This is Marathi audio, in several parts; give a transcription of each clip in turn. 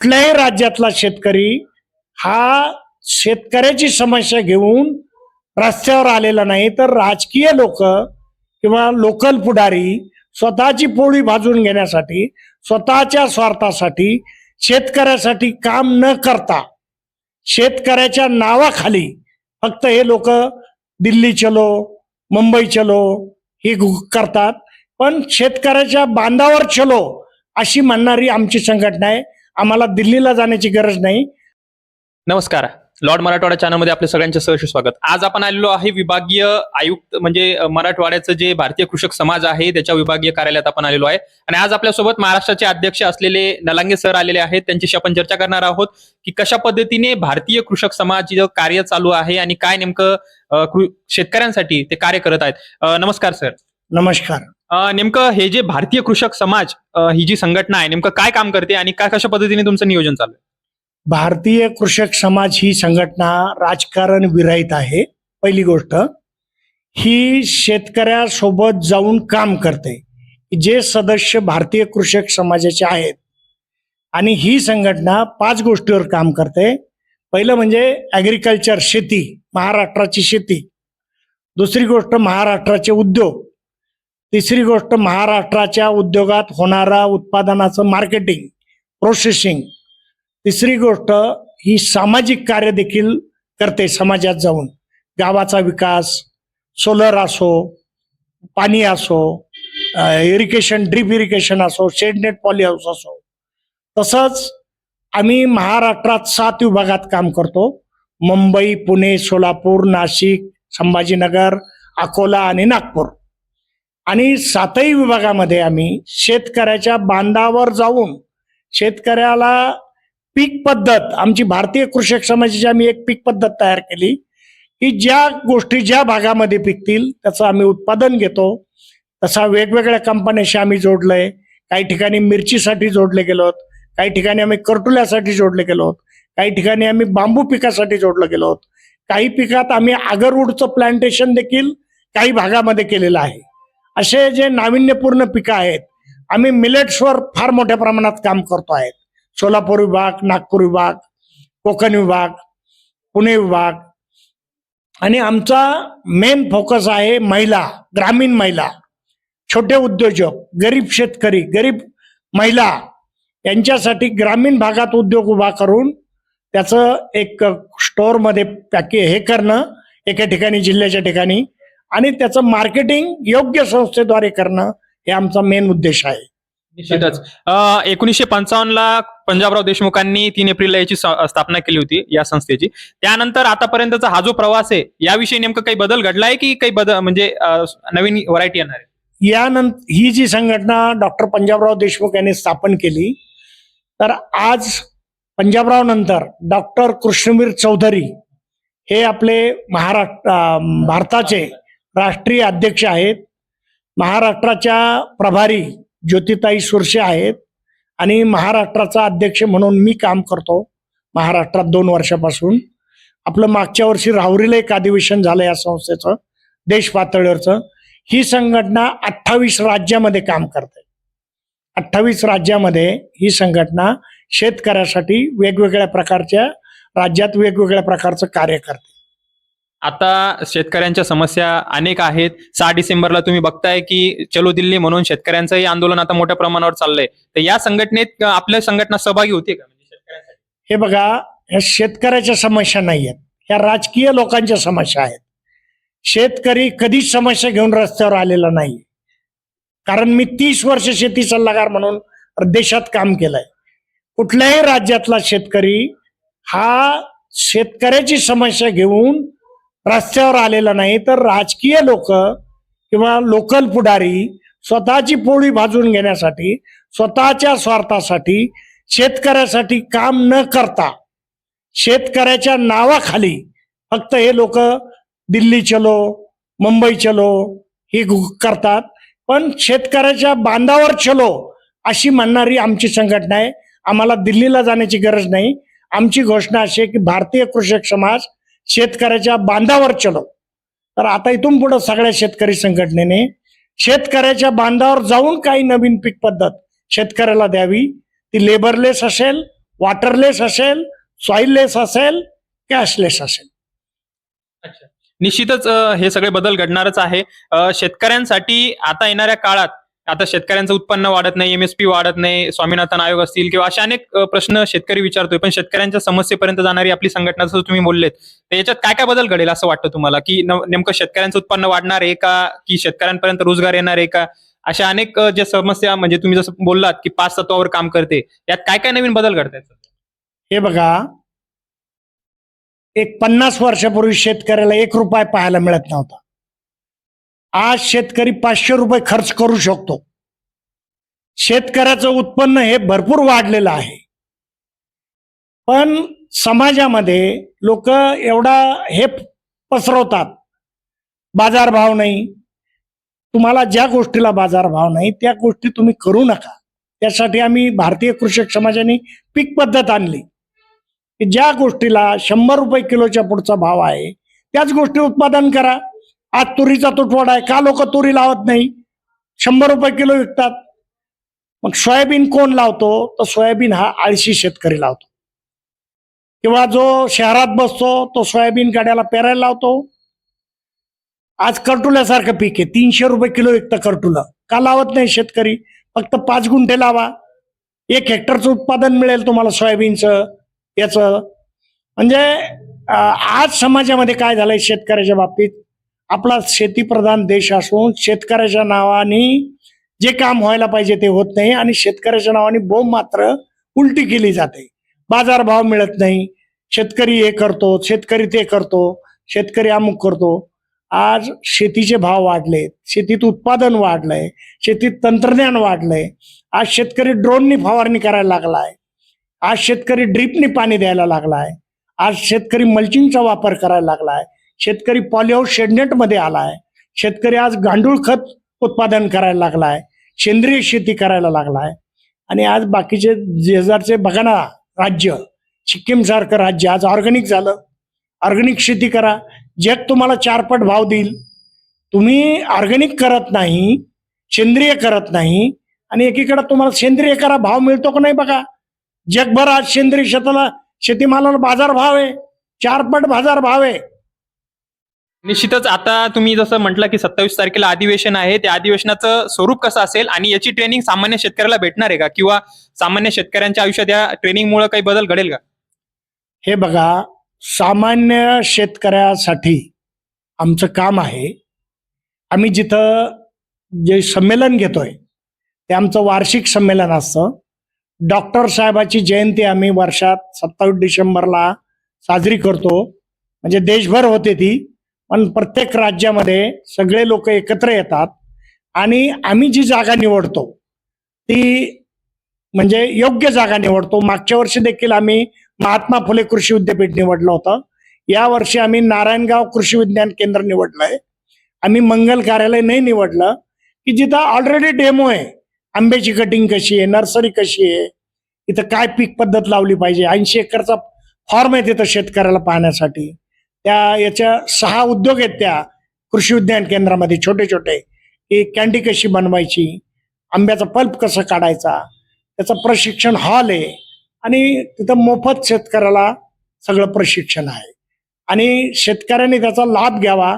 कुठल्याही राज्यातला शेतकरी हा शेतकऱ्याची समस्या घेऊन रस्त्यावर आलेला नाही तर राजकीय लोक किंवा लोकल पुढारी स्वतःची पोळी भाजून घेण्यासाठी स्वतःच्या स्वार्थासाठी शेतकऱ्यासाठी काम न करता शेतकऱ्याच्या नावाखाली फक्त हे लोक दिल्ली चलो मुंबई चलो हे करतात. पण शेतकऱ्याच्या बांधावर चलो अशी म्हणणारी आमची संघटना आहे. आम्हाला दिल्लीला जाण्याची गरज नाही. नमस्कार. लॉर्ड मराठवाडा चॅनलमध्ये आपल्या सगळ्यांचे सहर्ष स्वागत. आज आपण आलेलो आहे विभागीय आयुक्त म्हणजे मराठवाड्याचं जे भारतीय कृषक समाज आहे त्याच्या विभागीय कार्यालयात आपण आलेलो आहे. आणि आज आपल्यासोबत महाराष्ट्राचे अध्यक्ष असलेले नलांगे सर आलेले आहेत. त्यांच्याशी आपण चर्चा करणार आहोत की कशा पद्धतीने भारतीय कृषक समाज कार्य चालू आहे आणि काय नेमकं शेतकऱ्यांसाठी ते कार्य करत आहेत. नमस्कार सर. नमस्कार. नेमकं हे जे भारतीय कृषक समाज ही जी संघटना आहे नेमकं काय काम करते आणि काय कशा पद्धतीने तुमचं नियोजन चालू आहे? भारतीय कृषक समाज ही संघटना राजकारण विरहित आहे पहिली गोष्ट. ही शेतकऱ्यासोबत जाऊन काम करते. जे सदस्य भारतीय कृषक समाजाचे आहेत आणि ही संघटना पाच गोष्टीवर काम करते. पहिलं म्हणजे ॲग्रिकल्चर शेती महाराष्ट्राची शेती. दुसरी गोष्ट महाराष्ट्राचे उद्योग. तिसरी गोष्ट महाराष्ट्राच्या उद्योगात होणारा उत्पादनाचं मार्केटिंग प्रोसेसिंग तिसरी गोष्ट ही सामाजिक कार्य देखील करते समाजात जाऊन. गावाचा विकास सोलर असो पाणी असो इरिगेशन ड्रीप इरिगेशन असो शेडनेट पॉली हाऊस असो. तसंच आम्ही महाराष्ट्रात सात विभागात काम करतो. मुंबई पुणे सोलापूर नाशिक संभाजीनगर अकोला आणि नागपूर. आणि सातही विभागामध्ये आम्ही शेतकऱ्याच्या बांधावर जाऊन शेतकऱ्याला पीक पद्धत आमची भारतीय कृषक समाजाची आम्ही एक पीक पद्धत तयार केली. की ज्या गोष्टी ज्या भागामध्ये पिकतील त्याचं आम्ही उत्पादन घेतो. तसा वेगवेगळ्या कंपन्याशी आम्ही जोडलंय. काही ठिकाणी मिरचीसाठी जोडले गेलो आहोत काही ठिकाणी आम्ही करटुल्यासाठी जोडले गेलो आहोत काही ठिकाणी आम्ही बांबू पिकासाठी जोडलं गेलो आहोत काही पिकात आम्ही आगरवूडचं प्लांटेशन देखील काही भागामध्ये केलेलं आहे. असे जे नाविन्यपूर्ण पिकं आहेत आम्ही मिलेट्सवर फार मोठ्या प्रमाणात काम करतो आहेत. सोलापूर विभाग नागपूर विभाग कोकण विभाग पुणे विभाग. आणि आमचा मेन फोकस आहे महिला ग्रामीण महिला छोटे उद्योजक गरीब शेतकरी गरीब महिला यांच्यासाठी ग्रामीण भागात उद्योग उभा करून त्याचं एक स्टोअरमध्ये पॅके हे करणं एका ठिकाणी जिल्ह्याच्या ठिकाणी आणि त्याचं मार्केटिंग योग्य संस्थेद्वारे करणं हे आमचा मेन उद्देश आहे. निश्चितच. एकोणीसशे पंचावन्न ला पंजाबराव देशमुखांनी तीन एप्रिलला याची स्थापना केली होती या संस्थेची. त्यानंतर आतापर्यंतचा हा जो प्रवास आहे याविषयी नेमकं काही बदल घडलाय की काही बदल म्हणजे नवीन व्हरायटी येणार आहे? यानंतर ही जी संघटना डॉक्टर पंजाबराव देशमुख यांनी स्थापन केली तर आज पंजाबराव नंतर डॉक्टर कृष्णवीर चौधरी हे आपले महाराष्ट्र भारताचे राष्ट्रीय अध्यक्ष आहेत. महाराष्ट्राच्या प्रभारी ज्योतिताई सुरशे आहेत आणि महाराष्ट्राचा अध्यक्ष म्हणून मी काम करतो महाराष्ट्रात दोन वर्षापासून. आपलं मागच्या वर्षी राहुरीला एक अधिवेशन झालं या संस्थेचं देश पातळीवरचं. ही संघटना अठ्ठावीस राज्यामध्ये काम करते. अठ्ठावीस राज्यामध्ये ही संघटना शेतकऱ्यासाठी वेगवेगळ्या प्रकारच्या राज्यात वेगवेगळ्या प्रकारचं कार्य करते. आता शेतकऱ्यांच्या समस्या अनेक आहेत. सहा डिसेंबरला तुम्ही बघताय की चलो दिल्ली म्हणून शेतकऱ्यांचंही आंदोलन आता मोठ्या प्रमाणावर चाललंय. तर या संघटनेत आपल्या संघटना सहभागी होते का? म्हणजे शेतकऱ्यांसाठी. हे बघा ह्या शेतकऱ्याच्या समस्या नाही आहेत ह्या राजकीय लोकांच्या समस्या आहेत. शेतकरी कधीच समस्या घेऊन रस्त्यावर आलेला नाही. कारण मी तीस वर्ष शेती सल्लागार म्हणून देशात काम केलंय. कुठल्याही राज्यातला शेतकरी हा शेतकऱ्याची समस्या घेऊन रस्त्यावर आलेला नाही तर राजकीय लोक किंवा लोकल पुढारी स्वतःची पोळी भाजून घेण्यासाठी स्वतःच्या स्वार्थासाठी शेतकऱ्यासाठी काम न करता शेतकऱ्याच्या नावाखाली फक्त हे लोक दिल्ली चलो मुंबई चलो ही करतात. पण शेतकऱ्याच्या बांधावर चलो अशी म्हणणारी आमची संघटना आहे. आम्हाला दिल्लीला जाण्याची गरज नाही. आमची घोषणा अशी आहे की भारतीय कृषक समाज शेतकऱ्याच्या बांधावर चलो तर आता इथून पुढे सगळ्या शेतकरी संघटनेने शेतकऱ्याच्या बांधावर जाऊन काही नवीन पीक पद्धत शेतकऱ्याला द्यावी. ती लेबरलेस असेल वॉटरलेस असेल सॉइललेस असेल कॅशलेस असेल. निश्चितच हे सगळे बदल घडणारच आहे. शेतकऱ्यांसाठी आता येणाऱ्या काळात आता शेतकऱ्यांचं उत्पन्न वाढत नाही एमएसपी वाढत नाही स्वामीनाथन आयोग असतील किंवा असे अनेक प्रश्न शेतकरी विचारतोय. पण शेतकऱ्यांच्या समस्येपर्यंत जाणारी आपली संघटना जसं तुम्ही बोललेत तर याच्यात काय काय बदल घडेल असं वाटतं तुम्हाला? की नेमकं शेतकऱ्यांचं उत्पन्न वाढणार आहे का? की शेतकऱ्यांपर्यंत रोजगार येणार आहे का? अशा अनेक ज्या समस्या म्हणजे तुम्ही जसं बोललात की पाच तत्वावर काम करते यात काय काय नवीन बदल घडतायत हे बघा एक पन्नास वर्षापूर्वी शेतकऱ्याला एक रुपया पाहायला मिळत नव्हता. आज शेतकरी पाचशे रुपये खर्च करू शकतो. शेतकऱ्याचं उत्पन्न हे भरपूर वाढलेलं आहे. पण समाजामध्ये लोक एवढा हे पसरवतात. बाजारभाव नाही. तुम्हाला ज्या गोष्टीला बाजारभाव नाही त्या गोष्टी तुम्ही करू नका. त्यासाठी आम्ही भारतीय कृषक समाजाने पीक पद्धत आणली. की ज्या गोष्टीला शंभर रुपये किलोच्या पुढचा भाव आहे त्याच गोष्टी उत्पादन करा. आज तुरीचा तुटवडा आहे. का लोक तुरी लावत नाही? शंभर रुपये किलो विकतात. मग सोयाबीन कोण लावतो? तर सोयाबीन हा आळशी शेतकरी लावतो. किंवा जो शहरात बसतो तो सोयाबीन गाड्याला पेरायला लावतो. आज कर्टुल्यासारखं पीक आहे. तीनशे रुपये किलो विकतं करटुलं. का लावत नाही शेतकरी? फक्त पाच गुंठे लावा. एक हेक्टरचं उत्पादन मिळेल तुम्हाला सोयाबीनचं याचं. म्हणजे आज समाजामध्ये काय झालंय शेतकऱ्याच्या बाबतीत? आपला शेतीप्रधान देश असून शेतकऱ्याच्या नावाने जे काम व्हायला पाहिजे ते होत नाही आणि शेतकऱ्याच्या नावाने बोंब मात्र उलटी केली जाते. बाजारभाव मिळत नाही. शेतकरी हे करतो शेतकरी ते करतो शेतकरी अमुक करतो. आज शेतीचे भाव वाढले शेतीत उत्पादन वाढलंय शेतीत तंत्रज्ञान वाढलंय आज शेतकरी ड्रोननी फवारणी करायला लागलाय. आज शेतकरी ड्रीपनी पाणी द्यायला लागलाय. आज शेतकरी मल्चिंगचा वापर करायला लागलाय. शेतकरी पॉलिहाऊस शेडनेटमध्ये आहे शेतकरी आज गांडूळ खत उत्पादन करायला लागला आहे सेंद्रिय शेती करायला लागला आहे आणि आज बाकीचे शेजारचे बघा ना राज्य. सिक्कीमसारखं राज्य. आज ऑर्गॅनिक झालं. ऑर्गॅनिक शेती करा. जग तुम्हाला चारपट भाव देईल. तुम्ही ऑर्गॅनिक करत नाही सेंद्रिय करत नाही आणि एकीकडे तुम्हाला सेंद्रिय करा भाव मिळतो का नाही बघा. जगभर आज सेंद्रिय शेताला शेतीमालाला बाजार भाव आहे. चारपट बाजार भाव आहे. निश्चितच आता तुम्ही जसं म्हटलं की सत्तावीस तारखेला अधिवेशन आहे त्या अधिवेशनाचं स्वरूप कसं असेल आणि याची ट्रेनिंग सामान्य शेतकऱ्याला भेटणार आहे का? किंवा सामान्य शेतकऱ्यांच्या आयुष्यात या ट्रेनिंगमुळे काही बदल घडेल का? हे बघा सामान्य शेतकऱ्यासाठी आमचं काम आहे. आम्ही जिथं जे संमेलन घेतोय ते आमचं वार्षिक संमेलन असतं. डॉक्टर साहेबाची जयंती आम्ही वर्षात सत्तावीस डिसेंबरला साजरी करतो. म्हणजे देशभर होते ती. पण प्रत्येक राज्यामध्ये सगळे लोक एकत्र येतात आणि आम्ही जी जागा निवडतो ती म्हणजे योग्य जागा निवडतो. मागच्या वर्षी देखील आम्ही महात्मा फुले कृषी विद्यापीठ निवडलं होतं. या वर्षी आम्ही नारायणगाव कृषी विज्ञान केंद्र निवडलंय आम्ही मंगल कार्यालय नाही निवडलं की जिथं ऑलरेडी डेमो आहे. आंब्याची कटिंग कशी आहे नर्सरी कशी आहे इथं काय पीक पद्धत लावली पाहिजे ऐंशी एकरचा फॉर्म आहे तिथं शेतकऱ्याला पाहण्यासाठी. त्या याच्या सहा उद्योग आहेत त्या कृषी विज्ञान केंद्रामध्ये छोटे छोटे. की कॅन्डी कशी बनवायची आंब्याचा पल्प कसा काढायचा त्याचं प्रशिक्षण हॉल आहे आणि तिथं मोफत शेतकऱ्याला सगळं प्रशिक्षण आहे. आणि शेतकऱ्यांनी त्याचा लाभ घ्यावा.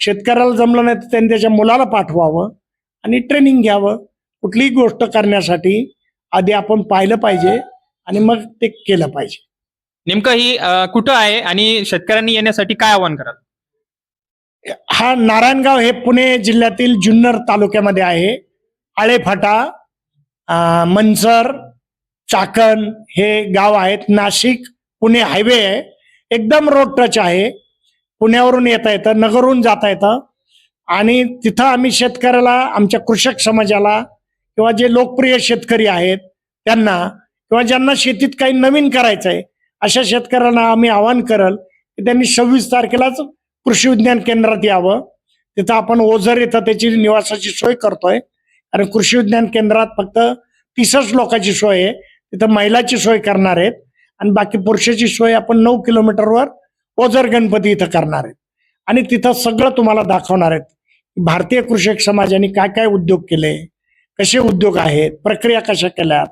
शेतकऱ्याला जमलं नाही तर त्यांनी त्याच्या मुलाला पाठवावं आणि ट्रेनिंग घ्यावं. कुठलीही गोष्ट करण्यासाठी आधी आपण पाहिलं पाहिजे आणि मग ते केलं पाहिजे. नेमकं ही अं, कुठं आहे आणि शेतकऱ्यांनी येण्यासाठी काय आवाहन कराल? हा नारायणगाव हे पुणे जिल्ह्यातील जुन्नर तालुक्यामध्ये आहे. आळेफाटा अं, मनसर चाकण हे गाव आहेत. नाशिक पुणे हायवे आहे. एकदम रोड टच आहे. पुण्यावरून येता येतं नगरहून जाता येतं. आणि तिथं आम्ही शेतकऱ्याला आमच्या कृषक समाजाला किंवा जे लोकप्रिय शेतकरी आहेत त्यांना किंवा ज्यांना शेतीत काही नवीन करायचं आहे अशा शेतकऱ्यांना आम्ही आवाहन करल की त्यांनी सव्वीस तारखेलाच कृषी विज्ञान केंद्रात यावं. तिथं आपण ओझर इथं त्याची निवासाची सोय करतोय. कारण कृषी विज्ञान केंद्रात फक्त तीसच लोकांची सोय आहे. तिथं महिलाची सोय करणार आहेत. आणि बाकी पुरुषाची सोय आपण नऊ किलोमीटरवर ओझर गणपती इथं करणार आहेत. आणि तिथं सगळं तुम्हाला दाखवणार आहेत. भारतीय कृषक समाजाने काय काय उद्योग केले? कसे उद्योग आहेत? प्रक्रिया कशा केल्यात?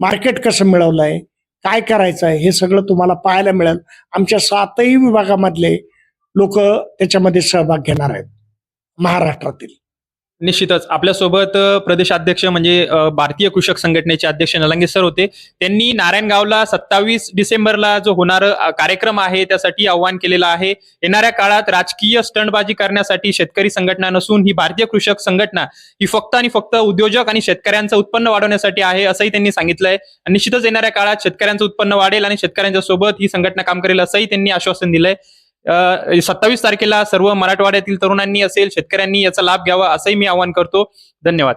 मार्केट कसं मिळवलंय? काय करायचं आहे हे सगळं तुम्हाला पाहायला मिळेल. आमच्या सातही विभागामधले लोक त्याच्यामध्ये सहभाग घेणार आहेत. महाराष्ट्रातील. निश्चितच. आपल्यासोबत प्रदेशाध्यक्ष म्हणजे भारतीय कृषक संघटनेचे अध्यक्ष नलंगे सर होते. त्यांनी नारायणगावला सत्तावीस डिसेंबरला जो होणार कार्यक्रम आहे त्यासाठी आव्हान केलेलं आहे. येणाऱ्या काळात राजकीय स्टंटबाजी करण्यासाठी शेतकरी संघटना नसून ही भारतीय कृषक संघटना ही फक्त आणि फक्त उद्योजक आणि शेतकऱ्यांचं उत्पन्न वाढवण्यासाठी आहे असंही त्यांनी सांगितलंय. आणि निश्चितच येणाऱ्या काळात शेतकऱ्यांचं उत्पन्न वाढेल आणि शेतकऱ्यांच्या सोबत ही संघटना काम करेल असंही त्यांनी आश्वासन दिलंय. सत्तावीस तारखेला सर्व मराठवाड्यातील तरुणांनी असेल शेतकऱ्यांनी याचा लाभ घ्यावा असंही मी आवाहन करतो. धन्यवाद.